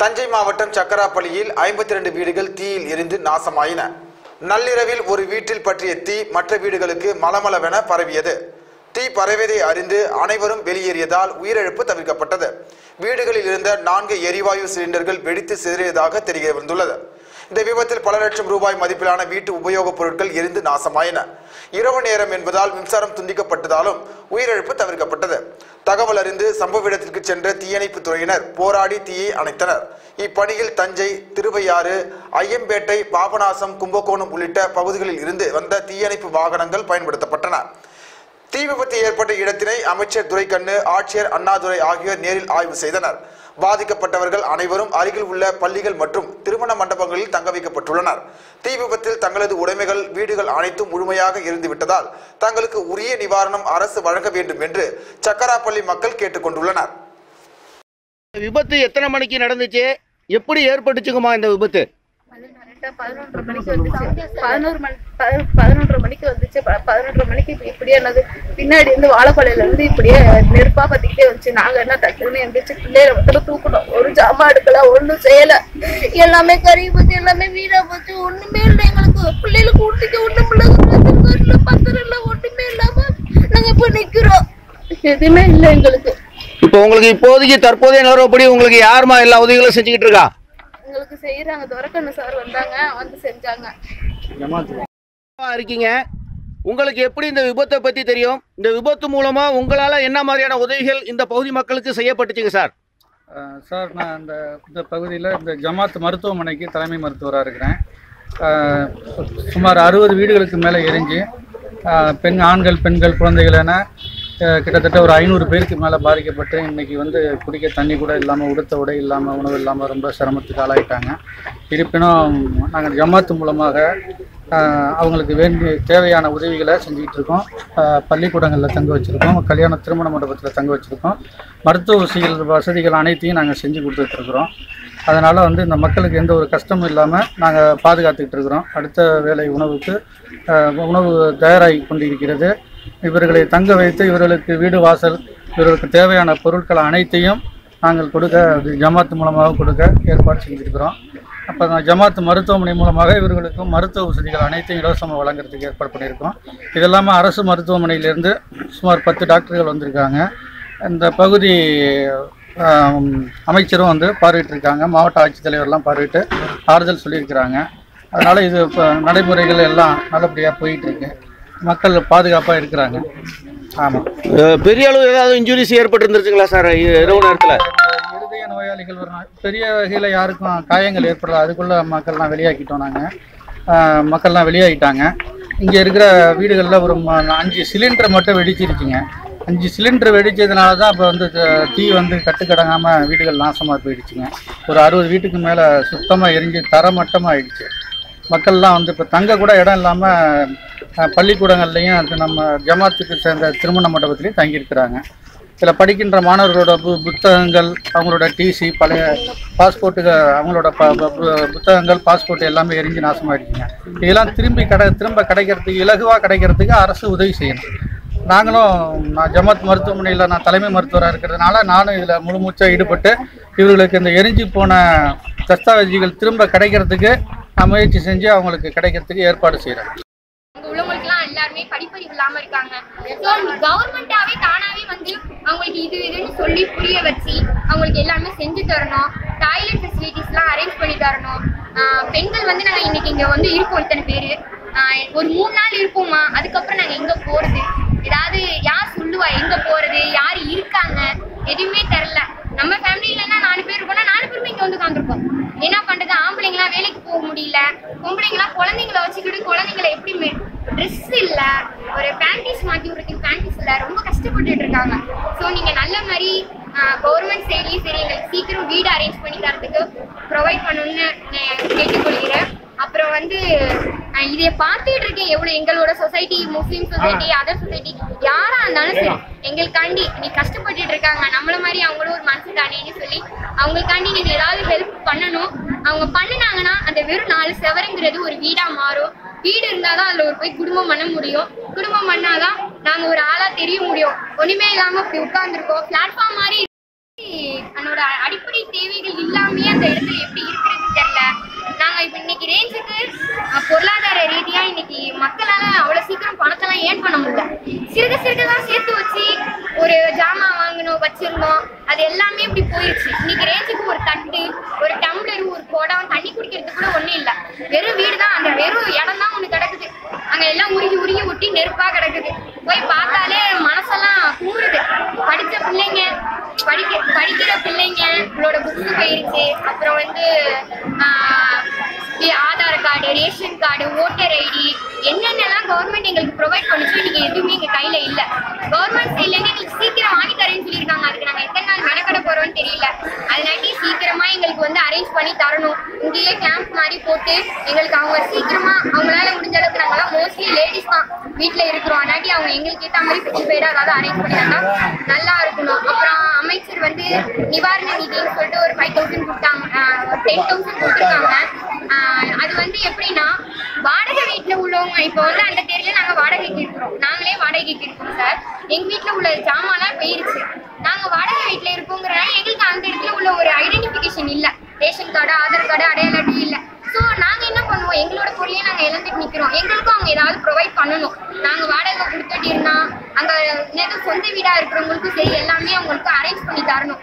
தஞ்சை மாவட்டம் சக்கராப்பள்ளியில் ஐம்பத்தி ரெண்டு வீடுகள் தீயில் எரிந்து நாசமாயின. நள்ளிரவில் ஒரு வீட்டில் பற்றிய தீ மற்ற வீடுகளுக்கு மலமளவென பரவியது. தீ பரவியதை அறிந்து அனைவரும் வெளியேறியதால் உயிரிழப்பு தவிர்க்கப்பட்டது. வீடுகளில் இருந்த நான்கு எரிவாயு சிலிண்டர்கள் வெடித்து சிதறியதாக தெரிய வந்துள்ளது. இந்த விபத்தில் பல லட்சம் ரூபாய் மதிப்பிலான வீட்டு உபயோகப் பொருட்கள் எரிந்து நாசமாயின. இரவு நேரம் என்பதால் மின்சாரம் துண்டிக்கப்பட்டதாலும் உயிரிழப்பு தவிர்க்கப்பட்டது. தகவல் அறிந்து சம்பவ இடத்திற்கு சென்ற தீயணைப்பு துறையினர் போராடி தீயை அணைத்தனர். இப்பணியில் தஞ்சை திருவையாறு ஐயம்பேட்டை பாபநாசம் கும்பகோணம் உள்ளிட்ட பகுதிகளில் இருந்து வந்த தீயணைப்பு வாகனங்கள் பயன்படுத்தப்பட்டன. தீ விபத்து ஏற்பட்ட இடத்தினை அமைச்சர் துரைக்கண்ணு ஆட்சியர் அண்ணாதுரை ஆகியோர் நேரில் ஆய்வு செய்தனர். பாதிக்கப்பட்டவர்கள் அனைவரும் அருகில் உள்ள பள்ளிகள் மற்றும் திருமண மண்டபங்களில் தங்க வைக்கப்பட்டுள்ளனர். தீ விபத்தில் தங்களது உடைமைகள் வீடுகள் அனைத்தும் முழுமையாக இருந்துவிட்டதால் தங்களுக்கு உரிய நிவாரணம் அரசு வழங்க வேண்டும் என்று சக்கராப்பள்ளி மக்கள் கேட்டுக்கொண்டுள்ளனர் விபத்து எத்தனை மணிக்கு நடந்துச்சு? எப்படி ஏற்பட்டுச்சுங்கம்மா இந்த விபத்து? அது கரெக்டா பதினொன்றரை மணிக்கு வந்துச்சு. பதினோரு மணி பதினொன்றரை மணிக்கு வந்துச்சு. பதினொன்றரை மணிக்கு இப்ப இப்படியே என்னது பின்னாடி இருந்து வாழைப்பழையில இருந்து இப்படியே நெருப்பா பத்திக்கிட்டே வந்துச்சு. நாங்க என்ன டக்குன்னு எந்திரிச்சு பிள்ளைகளை மட்டும் தூக்கணும். ஒரு ஜாமான் எடுக்கல ஒண்ணும் செய்யல. எல்லாமே கறி போச்சு எல்லாமே வீணா போச்சு. ஒண்ணுமே இல்லை எங்களுக்கு. பிள்ளைகளுக்கு ஊட்டிக்க ஒண்ணும் இல்லை. பத்திரம் இல்லை ஒண்ணுமே இல்லாம நாங்க இப்ப நிக்கிறோம். எதுவுமே இல்லை எங்களுக்கு. இப்போ உங்களுக்கு இப்போதைக்கு தற்போதைய நிலவரப்படி உங்களுக்கு யாருமா எல்லா உதவிகளும் செஞ்சுக்கிட்டு இருக்கா? எங்களுக்கு செய்யறாங்க துரக்கண்ணு சார் வந்தாங்க. வந்து செஞ்சாங்க. இருக்கீங்க. உங்களுக்கு எப்படி இந்த விபத்தை பத்தி தெரியும்? இந்த விபத்து மூலமா உங்களால என்ன மாதிரியான உதவிகள் இந்த பகுதி மக்களுக்கு செய்யப்பட்டுச்சுங்க சார்? சார் நான் இந்த இந்த பகுதியில் இந்த ஜமாத் மருத்துவமனைக்கு தலைமை மருத்துவராக இருக்கிறேன். சுமார் அறுபது வீடுகளுக்கு மேலே எரிஞ்சு பெண் ஆண்கள் பெண்கள் குழந்தைகள் என கிட்டத்தட்ட ஒரு ஐநூறு பேருக்கு மேலே பாதிக்கப்பட்டு இன்னைக்கு வந்து குடிக்க தண்ணி கூட இல்லாமல் உடுத்த உடை இல்லாமல் உணவு இல்லாமல் ரொம்ப சிரமத்துக்கு ஆளாயிட்டாங்க. இருப்பினும் நாங்கள் ஜமாத்து மூலமாக அவங்களுக்கு வேண்டிய தேவையான உதவிகளை செஞ்சுக்கிட்டு இருக்கோம். பள்ளிக்கூடங்களில் தங்க வச்சுருக்கோம். கல்யாண திருமண மண்டபத்தில் தங்க வச்சுருக்கோம். மருத்துவ வசதிகள் வசதிகள் அனைத்தையும் நாங்கள் செஞ்சு கொடுத்துட்ருக்குறோம் அதனால் வந்து இந்த மக்களுக்கு எந்த ஒரு கஷ்டமும் இல்லாமல் நாங்கள் பாதுகாத்துக்கிட்டு இருக்கிறோம். அடுத்த வேலை உணவுக்கு உணவு தயாராகி கொண்டிருக்கிறது. இவர்களை தங்க வைத்து இவர்களுக்கு வீடு வாசல் இவர்களுக்கு தேவையான பொருட்கள் அனைத்தையும் நாங்கள் கொடுக்க அது ஜமாத் மூலமாக கொடுக்க ஏற்பாடு செஞ்சுருக்கிறோம் அப்போ நான் ஜமாத் மருத்துவமனை மூலமாக இவர்களுக்கும் மருத்துவ வசதிகள் அனைத்தையும் இலவசமாக வழங்குறதுக்கு ஏற்பாடு பண்ணியிருக்கோம். இது இல்லாமல் அரசு மருத்துவமனையிலேருந்து சுமார் பத்து டாக்டர்கள் வந்திருக்காங்க. இந்த பகுதி அமைச்சரும் வந்து பார்வையிட்டிருக்காங்க. மாவட்ட ஆட்சித்தலைவர்லாம் பார்வையிட்டு ஆறுதல் சொல்லியிருக்கிறாங்க. அதனால் இது இப்போ நடைமுறைகள் எல்லாம் நல்லபடியாக போயிட்டுருக்கு மக்கள் பாதுகாப்பாக இருக்கிறாங்க. ஆமாம் பெரிய அளவு ஏதாவது இன்ஜுரிஸ் ஏற்பட்டு இருந்துச்சுங்களா சார் இரவு நேரத்தில்? இருதய நோயாளிகள் வரும் பெரிய வகையில் யாருக்கும் காயங்கள் ஏற்படல. அதுக்குள்ளே மக்கள்லாம் வெளியாக்கிட்டோம் நாங்கள் மக்கள்லாம் வெளியாகிட்டாங்க இங்கே இருக்கிற வீடுகளில் ஒரு அஞ்சு சிலிண்டர் மட்டும் வெடிச்சிருச்சுங்க. அஞ்சு சிலிண்டர் வெடிச்சதுனால தான் இப்போ வந்து த- தீ வந்து கட்டுக்கடங்காமல் வீடுகள் நாசமாக போயிடுச்சுங்க. ஒரு அறுபது வீட்டுக்கு மேலே சுத்தமாக எரிஞ்சு தரமட்டமாக ஆயிடுச்சு மக்கள்லாம் வந்து இப்போ தங்க கூட இடம் இல்லாமல் பள்ளிக்கூடங்கள்லையும் அது நம்ம ஜமாத்துக்கு சேர்ந்த திருமண மண்டபத்துலேயும் தங்கியிருக்கிறாங்க. இதில் படிக்கின்ற மாணவர்களோட பு புத்தகங்கள் அவங்களோட டிசி பழைய பாஸ்போர்ட்டுகள் அவங்களோட ப ப- பு- புத்தகங்கள் பாஸ்போர்ட் எல்லாமே எரிஞ்சு நாசமாயிடுச்சுங்க. இதெல்லாம் திரும்பி கடை திரும்ப கிடைக்கிறதுக்கு இலகுவாக கிடைக்கிறதுக்கு அரசு உதவி செய்யணும். நாங்களும் நான் ஜமாத் மருத்துவமனையில் நான் தலைமை மருத்துவராக இருக்கிறதுனால நானும் இதில் முழுமூச்சாக ஈடுபட்டு இவர்களுக்கு இந்த எரிஞ்சு போன தஸ்தாவேஜிகள் திரும்ப கிடைக்கிறதுக்கு நான் முயற்சி செஞ்சு அவங்களுக்கு கிடைக்கிறதுக்கு ஏற்பாடு செய்கிறேன் எல்லாருமே படிப்பறிவு இல்லாம இருக்காங்க. ஸோ கவர்மெண்டாவே தானாவே வந்து அவங்களுக்கு இது இதுன்னு சொல்லி புரிய வச்சு அவங்களுக்கு எல்லாமே செஞ்சு தரணும். டாய்லெட் ஃபெசிலிட்டிஸ்லாம் அரேஞ்ச் பண்ணி தரணும். ஆஹ் பெண்கள் வந்து நாங்கள் இன்னைக்கு இங்க வந்து இருக்கோம் இத்தனை பேர். ஒரு மூணு நாள் இருப்போமா? அதுக்கப்புறம் நாங்கள் எங்க போறது? ஏதாவது யார் சொல்லுவா? எங்க போறது? யார் இருக்காங்க? எதுவுமே தெரில நம்ம ஃபேமிலிலன்னா நாலு பேர் இருக்கோம்னா நாலு பேருமே இங்க வந்து உட்காந்துருக்கோம் என்ன பண்றது? ஆம்பளைங்களாம் வேலைக்கு போக முடியல. பொம்பளைங்களாம் குழந்தைங்கள வச்சுக்கிட்டு குழந்தைங்கள எப்படி ட்ரெஸ் இல்ல ஒரு பேண்டிஸ் மாத்தி விடுறதுக்கு பேண்டிஸ் இல்ல ரொம்ப கஷ்டப்பட்டுட்டு இருக்காங்க. ஸோ நீங்க நல்ல மாதிரி கவர்மெண்ட் சைட்லயும் சரி எங்களுக்கு சீக்கிரம் வீடு அரேஞ்ச் பண்ணி தரதுக்கு ப்ரொவைட் பண்ணணும்னு கேட்டுக்கொள்கிறேன். அப்புறம் வந்து இதை பார்த்துட்டு இருக்கேன். எவ்வளவு எங்களோட society Muslim society other society யாரா இருந்தாலும் சரி எங்களுக்காண்டி நீ கஷ்டப்பட்டுட்டு இருக்காங்க. நம்மள மாதிரி அவங்களும் ஒரு மனசு தானேன்னு சொல்லி அவங்களுக்காண்டி நீங்க ஏதாவது ஹெல்ப் பண்ணணும். அவங்க பண்ணுனாங்கன்னா அந்த வெறும் நாலு செவருங்கிறது ஒரு வீடா மாறும். வீடு இருந்தாதான் அதுல ஒரு போய் குடும்பம் பண்ண முடியும். குடும்பம் பண்ணாதான் நாங்க ஒரு ஆளா தெரிய முடியும். ஒண்ணுமே இல்லாம இப்படி உட்கார்ந்துருக்கோம். பிளாட்ஃபார்ம் மாதிரி தன்னோட அடிப்படை தேவைகள் இல்லாமே அந்த இடத்துல எப்படி இருக்கிறது தெரியல. நாங்க இப்ப இன்னைக்கு ரேஞ்சுக்கு பொருளாதார ரீதியா இன்னைக்கு மக்களால அவ்வளவு சீக்கிரம் பணத்தெல்லாம் ஏன் பண்ண முடியல? சிறுக சிறுக தான் சேர்த்து வச்சு ஒரு ஜாமான் வாங்கணும் வச்சிருந்தோம். அது எல்லாமே இப்படி போயிடுச்சு. இன்னைக்கு ரேஞ்சுக்கு ஒரு தட்டு ஒரு டம்ளர் ஒரு குடம் தண்ணி குடிக்கிறதுக்கு கூட ஒண்ணும் இல்ல. வெறும் வீடு தான் அந்த வெறும் இடம் தான் ஒண்ணு கிடக்குது. அங்க எல்லாம் உருகி உருகி ஒட்டி நெருப்பா கிடக்குது. போய் பார்த்தாலே மனசெல்லாம் கூறுது. படிச்ச பிள்ளைங்க படிக்க படிக்கிற பிள்ளைங்க உங்களோட புக்ஸ் போயிருச்சு அப்புறம் வந்து Aadhaar card ration card voter ID என்னென்னலாம் கவர்மெண்ட் எங்களுக்கு ப்ரொவைட் பண்ணுச்சோ நீங்கள் எதுவுமே எங்கள் கையில் இல்லை. கவர்மெண்ட் சைட்லேருந்து எங்களுக்கு சீக்கிரம் வாங்கி தரேன்னு சொல்லியிருக்காங்க. அதுக்கு நாங்கள் எத்தனை நாள் மெனக்கட போகிறோம்னு தெரியல. அதனாட்டி சீக்கிரமா எங்களுக்கு வந்து அரேஞ்ச் பண்ணி தரணும். இங்கேயே கேம்ப் மாதிரி போட்டு எங்களுக்கு அவங்க சீக்கிரமா அவங்களால முடிஞ்ச அளவுக்கு நாங்களாம் மோஸ்ட்லி லேடிஸ் தான் வீட்டில் இருக்கிறோம். அதனாட்டி அவங்க எங்களுக்கு ஏற்ற மாதிரி ப்ரிப்பேர்டா அதாவது அரேஞ்ச் பண்ணி நல்லா இருக்கணும். அப்புறம் வந்து நிவாரண நிதின்னு சொல்லிட்டு ஒரு ஃபைவ் தௌசண்ட் கொடுத்தாங்க. டென் தௌசண்ட் கொடுத்துருக்காங்க. அது வந்து எப்படின்னா வாடகை வீட்டில் உள்ளவங்க இப்போ வந்து அந்த தெரியல நாங்கள் வாடகைக்கு இருக்கிறோம் நாங்களே வாடகைக்கு இருக்கோம் சார் எங்கள் வீட்டில் உள்ள ஜாமான்லாம் போயிருச்சு. நாங்கள் வாடகை வீட்டில் இருக்கோங்கிறனால எங்களுக்கு அந்த இடத்துல உள்ள ஒரு ஐடென்டிஃபிகேஷன் இல்லை. ரேஷன் கார்டு ஆதார் கார்டு அடையாள இல்லை. ஸோ நாங்கள் என்ன எங்களோட பொருளையும் நாங்க இழந்துட்டு நிக்கிறோம். எங்களுக்கும் அவங்க ஏதாவது ப்ரொவைட் பண்ணணும். நாங்க வாடகை கொடுத்துட்டு இருந்தா அங்க சொந்த வீடா இருக்கிறவங்களுக்கும் சரி எல்லாமே அவங்களுக்கு அரேஞ்ச் பண்ணி தரணும்.